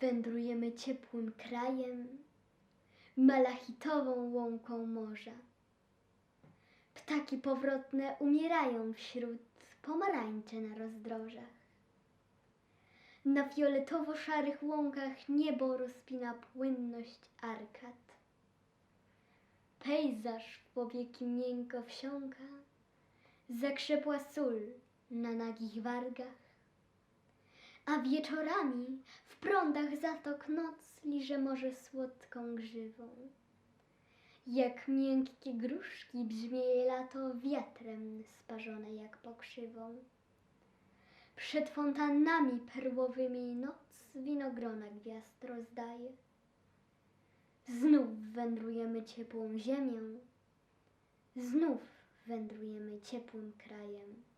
Wędrujemy ciepłym krajem, malachitową łąką morza. Ptaki powrotne umierają wśród pomarańczy na rozdrożach. Na fioletowo-szarych łąkach niebo rozpina płynność arkad. Pejzaż w powieki miękko wsiąka, zakrzepła sól na nagich wargach. A wieczorami w prądach zatok noc liże morze słodką grzywą. Jak miękkie gruszki brzmieje lato wiatrem sparzone jak pokrzywą. Przed fontannami perłowymi noc winogrona gwiazd rozdaje. Znów wędrujemy ciepłą ziemią, znów wędrujemy ciepłym krajem.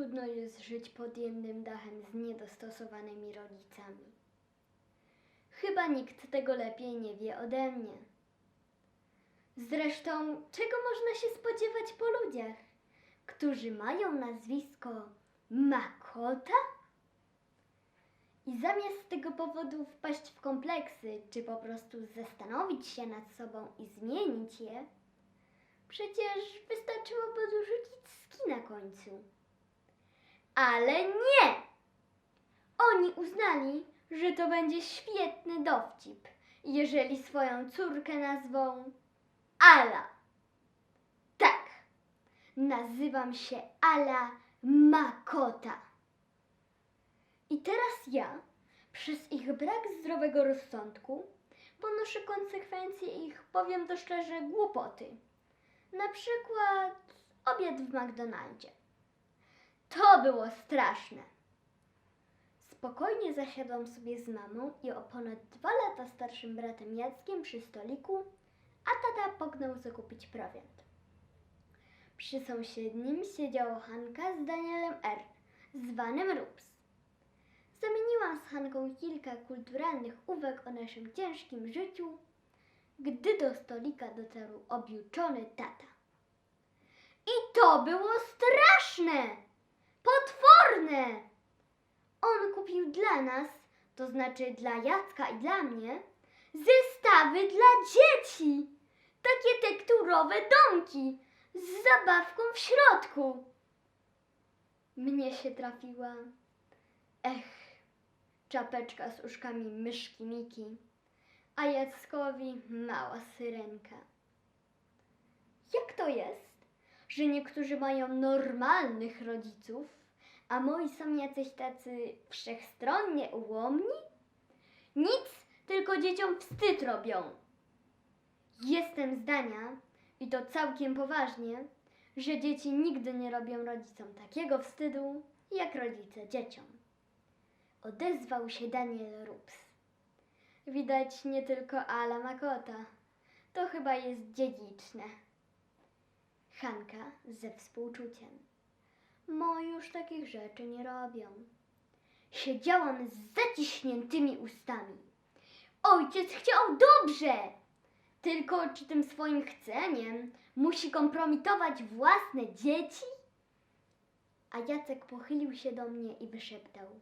Trudno jest żyć pod jednym dachem z niedostosowanymi rodzicami. Chyba nikt tego lepiej nie wie ode mnie. Zresztą, czego można się spodziewać po ludziach, którzy mają nazwisko Makota? I zamiast z tego powodu wpaść w kompleksy, czy po prostu zastanowić się nad sobą i zmienić je, przecież wystarczyłoby dorzucić ski na końcu. Ale nie! Oni uznali, że to będzie świetny dowcip, jeżeli swoją córkę nazwą Ala. Tak, nazywam się Ala Makota. I teraz ja, przez ich brak zdrowego rozsądku, ponoszę konsekwencje ich, powiem to szczerze, głupoty. Na przykład obiad w McDonaldzie. To było straszne. Spokojnie zasiadłam sobie z mamą i o ponad dwa lata starszym bratem Jackiem przy stoliku, a tata pognał zakupić prowiant. Przy sąsiednim siedziała Hanka z Danielem R., zwanym Rups. Zamieniłam z Hanką kilka kulturalnych uwag o naszym ciężkim życiu, gdy do stolika dotarł objuczony tata. I to było straszne! Potworne! On kupił dla nas, to znaczy dla Jacka i dla mnie, zestawy dla dzieci. Takie tekturowe domki z zabawką w środku. Mnie się trafiła, ech, czapeczka z uszkami myszki Miki, a Jackowi mała syrenka. Jak to jest, że niektórzy mają normalnych rodziców, a moi są jacyś tacy wszechstronnie ułomni? Nic, tylko dzieciom wstyd robią. Jestem zdania, i to całkiem poważnie, że dzieci nigdy nie robią rodzicom takiego wstydu, jak rodzice dzieciom. Odezwał się Daniel Rups. Widać nie tylko Ala Makota. To chyba jest dziedziczne. Hanka ze współczuciem. Moi już takich rzeczy nie robią. Siedziałam z zaciśniętymi ustami. Ojciec chciał dobrze, tylko czy tym swoim chceniem musi kompromitować własne dzieci? A Jacek pochylił się do mnie i wyszeptał.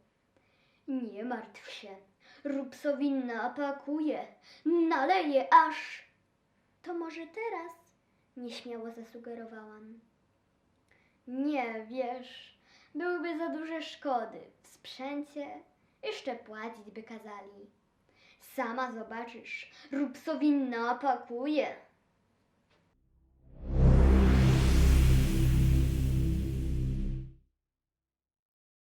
Nie martw się, Rupsowi napakuje, naleje aż... To może teraz? Nieśmiało zasugerowałam. Nie, wiesz, byłyby za duże szkody w sprzęcie. Jeszcze płacić by kazali. Sama zobaczysz, Rupsowi napakuje.